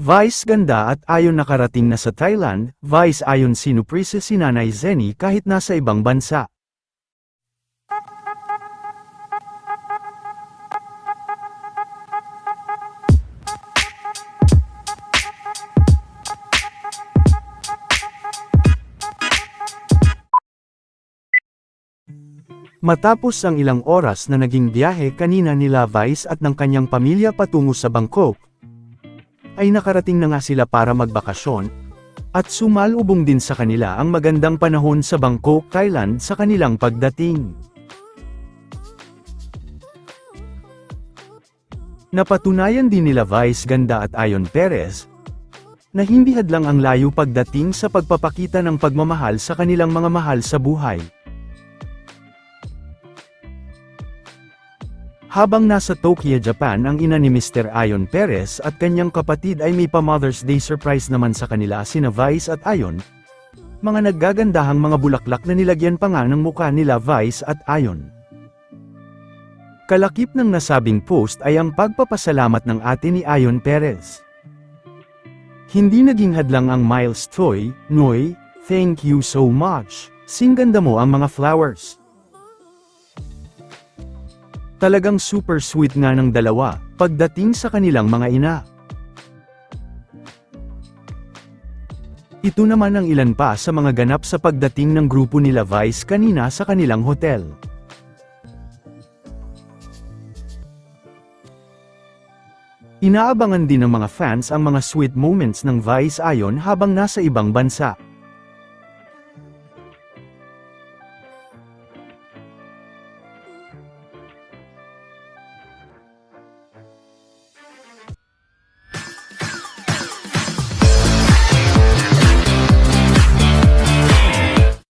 Vice ganda at ayon nakarating na sa Thailand, Vice ayon sinuprise si Nanay Zenny kahit nasa ibang bansa. Matapos ang ilang oras na naging biyahe kanina nila Vice at ng kanyang pamilya patungo sa Bangkok, ay nakarating na nga sila para magbakasyon, at sumalubong din sa kanila ang magandang panahon sa Bangkok, Thailand sa kanilang pagdating. Napatunayan din nila Vice Ganda at Ayon Perez, na hindi hadlang ang layo pagdating sa pagpapakita ng pagmamahal sa kanilang mga mahal sa buhay. Habang nasa Tokyo, Japan ang ina ni Mr. Ayon Perez at kanyang kapatid ay may pa Mother's Day surprise naman sa kanila sina Vice at Ayon. Mga naggagandahang mga bulaklak na nilagyan pa nga ng mukha nila Vice at Ayon. Kalakip ng nasabing post ay ang pagpapasalamat ng ate ni Ayon Perez. Hindi naging hadlang ang Miles Toy, Noy, thank you so much, singganda mo ang mga flowers. Talagang super sweet nga ng dalawa, pagdating sa kanilang mga ina. Ito naman ang ilan pa sa mga ganap sa pagdating ng grupo nila Vice kanina sa kanilang hotel. Inaabangan din ng mga fans ang mga sweet moments ng Vice ayon habang nasa ibang bansa.